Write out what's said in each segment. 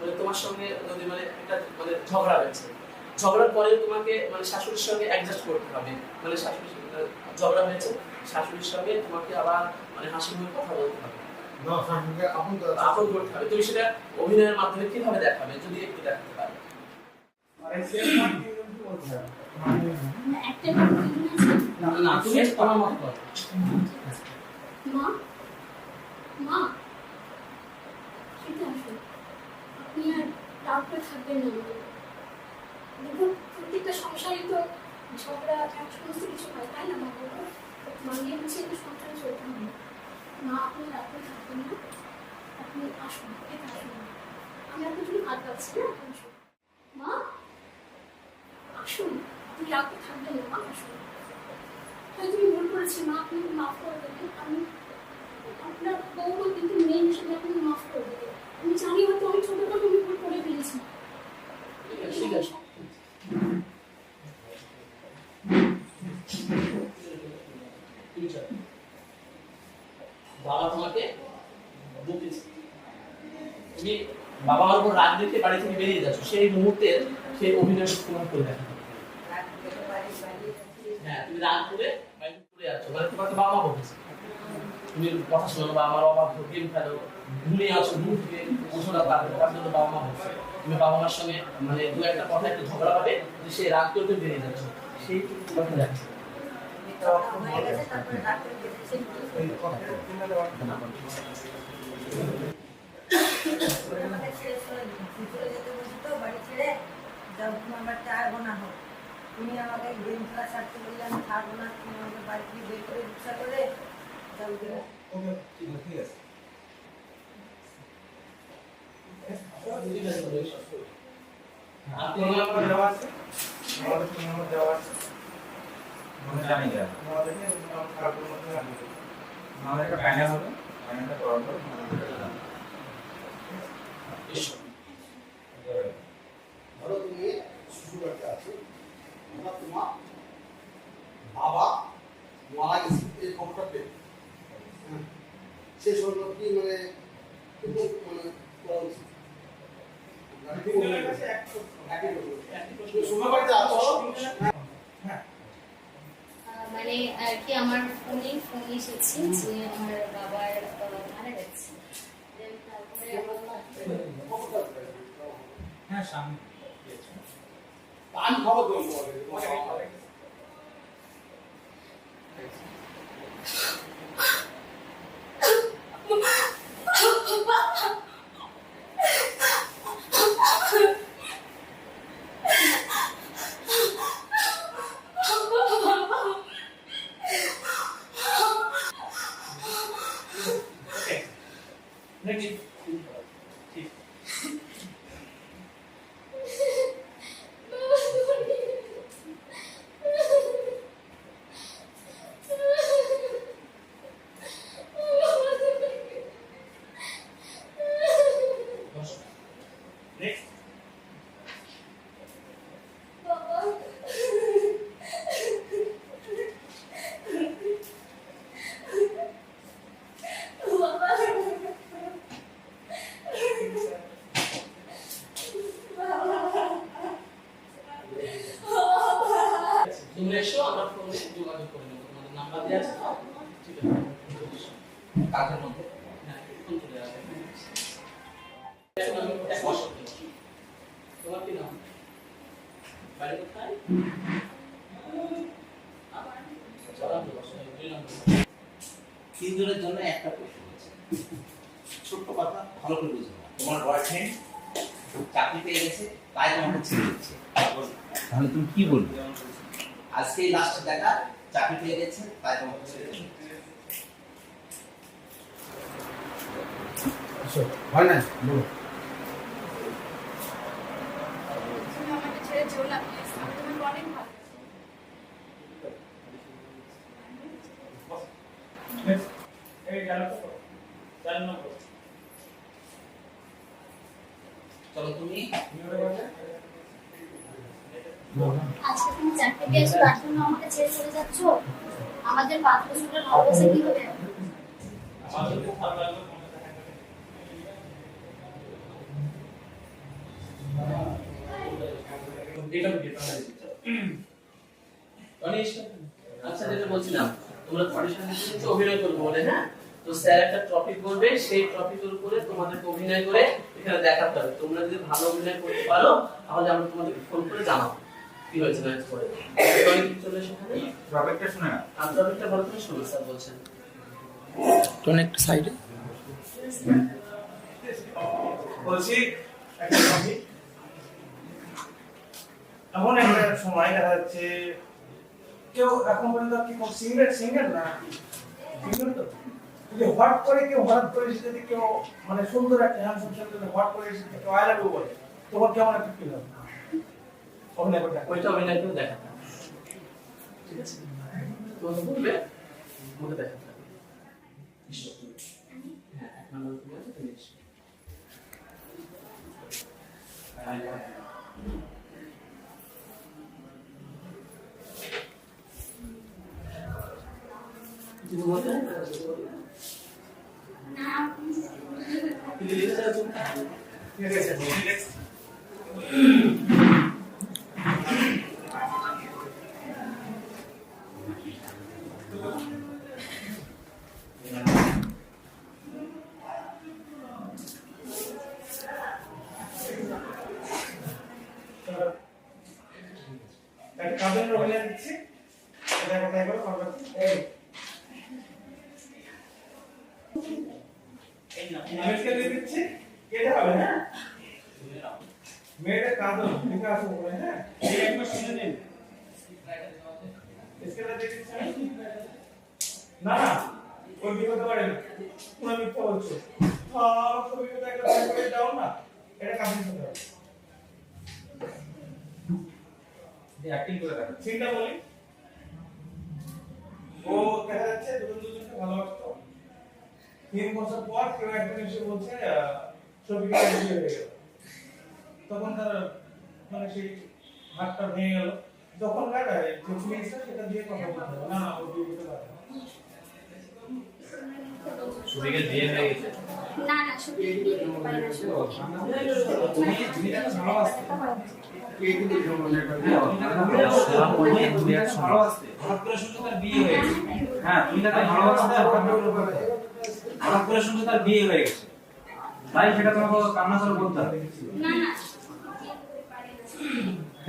মানে তোমার সঙ্গে যদি মানে একটা মানে ঝগড়া হয়েছে। ঝগড়ার পরে তোমাকে মানে শাশুড়ির সঙ্গে অ্যাডজাস্ট করতে হবে। মানে শাশুড়ির সঙ্গে ঝগড়া হয়েছে শাশুড়ির সঙ্গে তোমাকে আবার মানে হাসি মুখে কথা বলতে হবে। আপন করতে হবে। তুমি সেটা অভিনয়ের মাধ্যমে কীভাবে দেখাবে যদি একটু দেখাতে পারো। না না তুমি তোমার মত মা মা খেতে আসুন আপনি না আমাদের। প্রত্যেকটা সংসারই তো ঝগড়া সমস্ত কিছু হয়, তাই না, মা মানিয়ে হচ্ছে একটু সংসারে চলতে হবে। মা আপনি করে থাকবেন না, আপনি আসুন আসুন আমি আপনার জন্য ভাত পাচ্ছি না আপনি মা, আসুন। আপনি করে থাকবেন না, মা, আসুন। হয়তো আমি ভুল করেছি, মা, আপনি মাফ করে দেবেন। আমি আপনার বউমা কিন্তু মেয়ে হিসেবে আপনি মাফ করে দেবেন আমি জানি হয়তো আমি ছোটখাটো আমি ভুল করে ফেলেছি ঠিক আছে তুমি চলো। বাবা তোমাকে বকেছে তুমি বাবা দেখে বাড়ি থেকে বেরিয়ে যাচ্ছ সেই মুহূর্তের সেই অভিনয় তোমার করে দেখা। হ্যাঁ তুমি রাগ করে বাইরে চলে যাচ্ছ। মানে তোমাকে বাবা মা তুমি কথা শোনো বা আমার বাবা গেম খেলো ঘুমিয়ে আছো ঘুম থেকে ওঠো না পারবে তার জন্য বাবা মা বলছে। তুমি বাবা মার সঙ্গে মানে দু একটা কথা একটু ঝগড়া হবে যে সে রাগ করতে বেরিয়ে যাচ্ছে। সেই কথা যাচ্ছে তুমি আমাকে গেম খেলা ছাড়তে বললে আমি থাকব না তুমি আমাকে বাড়ি থেকে বের করে ইচ্ছা করে তাহলে আর কোনো ব্যাপার দেওয়া আছে? আমাদের ফোন দেওয়া আছে আমরা জানি না আমাদের কাকুর মধ্যে রাখি আমাদের একটা প্যানেল হবে প্যানেলটা করার পর এসো। ধরো তুমি শ্বশুর বাড়িতে আছো হঠাৎ তোমার বাবা মারা গেছে এই খবরটা পেয়ে হ্যাঁ। সে সময় কি মানে মানে করা উচিত? মনে হয়? মানে আর কি আমার ফোনে ফোন এসেছে যে আমার বাবার মারা গেছে। হ্যাঁ সামনে। খবর দেবো তোমাকে তোমাকে আমি খবর দেবো। Next. ঠিক। বসো। Next. তুমি এসো আমার ফোনে যোগাযোগ করে নেব তোমাদের নাম্বার দেওয়া আছে তো? ঠিক আছে তিনজনের জন্য একটা প্রশ্ন ছোট্ট কথা, ভালো করে বুঝবে তোমার বয়ফ্রেন্ড চাকরি পেয়ে গেছে, তাই তোমাকে ছেড়ে দিচ্ছে। তাহলে তুমি কি বলবে? আজকে লাস্ট দেখা চাকরি পেয়ে গেছে তাই তোমাকে ছেড়ে দিচ্ছে হয় না? বলো। না প্লিজ আমি তোমাকে অনেক ভালো এই গেল তো চার নম্বর চলো তুমি আচ্ছা যেটা বলছিলাম, তোমরা অভিনয় করবে বলে হ্যাঁ? তো স্যার একটা সেই উপরে তোমাদেরকে অভিনয় করে এখানে দেখাতে হবে। তোমরা যদি ভালো অভিনয় করতে পারো, তাহলে আমরা তোমাদেরকে ফোন করে জানাব। কি হয়েছে না হয়েছে চলে সেখানে টপিকটা শুনে না। আর ভালো করে শুনো স্যার বলছেন। বলছি একটা টপিক এমন একটা সময় দেখা যাচ্ছে কেউ এখন পর্যন্ত কি কোন সিঙ্গেল সিঙ্গেল না? সিঙ্গেল তো? যদি হট করে কেউ হঠাৎ করে যদি কেউ মানে সুন্দর একটা হ্যান্ডসাম যদি হট করে এসে কেউ আই লাভ ইউ বলে তখন কেমন একটা ফিল হবে? অভিনয় করতে ওইটা অভিনয় করে দেখাতে হবে। ঠিক আছে তোমাকে বলবে তোমাকে দেখাতে হবে এসো কাজের অভিনয় দিচ্ছি। এটা কোথায় করে করবে এই। ইমেজকে দিয়ে দিচ্ছি। হবে হ্যাঁ? মেয়েটা কাঁদো ঠিক আছে উপরে হ্যাঁ? এই একবার শুনে নিন। দিচ্ছি আমি। না না ওই বিপদে পারে না। পুরো মিথ্যা বলছো। আর তো বিপদে একটা দাও না। এটা কাজ করতে হবে অ্যাক্টিং করে দেখো চিন্তা বলি ও দেখা যাচ্ছে দুজন দুজনকে ভালোবাসতো তিন বছর পর কেউ একজন এসে বলছে আহ, বিয়ে হয়ে গেল তখন তার মানে সেই হাতটা ভেঙে গেল তখন কার যে ফিলিংসটা সেটা দিয়ে কথা বলতে হবে না না ও বিয়ে করতে পারে না। সুবিকে হয়ে গেছে না না শুধু বিয়ে করতে না শুধু তুমি তুমি তাকে ভালোবাসতে হয়ে গেছে হ্যাঁ তুমি তাকে হঠাৎ করে শুনছো তার বিয়ে হয়ে গেছে তাই সেটা তোমাকে কান্না করে বলতে হবে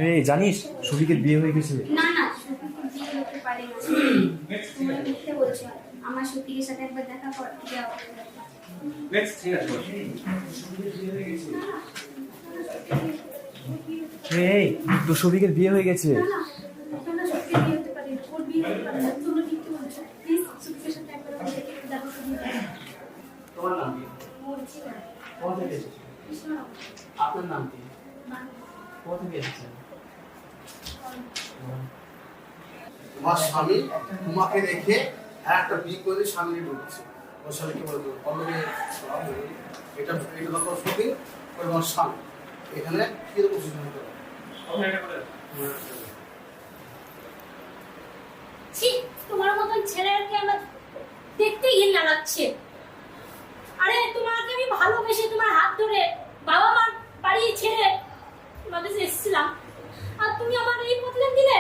এই জানিস শফিকের বিয়ে হয়ে গেছে। না না শুধু বিয়ে করতে পারি না তুমি মিথ্যে বলছো আমার সাথে একবার দেখা কর যাও। নেক্সট ঠিক আছে এই তো শফিকের বিয়ে হয়ে গেছে। না না তোমরা সত্যি ওর নাম কি? কোথা থেকে এসেছ? আপনার নাম কি? কোথা থেকে এসেছেন তোমার স্বামী তোমাকে রেখে একটা বিয়ে করে সামনে ঢুকছে ওর স্বামীকে বলে দেবো পল্লবী এটা এটা তোমার সতী তোমার স্বামী। এখানে কীরকম সিস্টেম হতে পারে ছি তোমার মতন ছেলেকে আমার দেখতেই ঘৃণা লাগছে। আরে তোমাকে আমি ভালোবেসে তোমার হাত ধরে বাবা মার বাড়ি ছেড়ে তোমার কাছে এসেছিলাম। আর তুমি আমার এই প্রতিদান দিলে?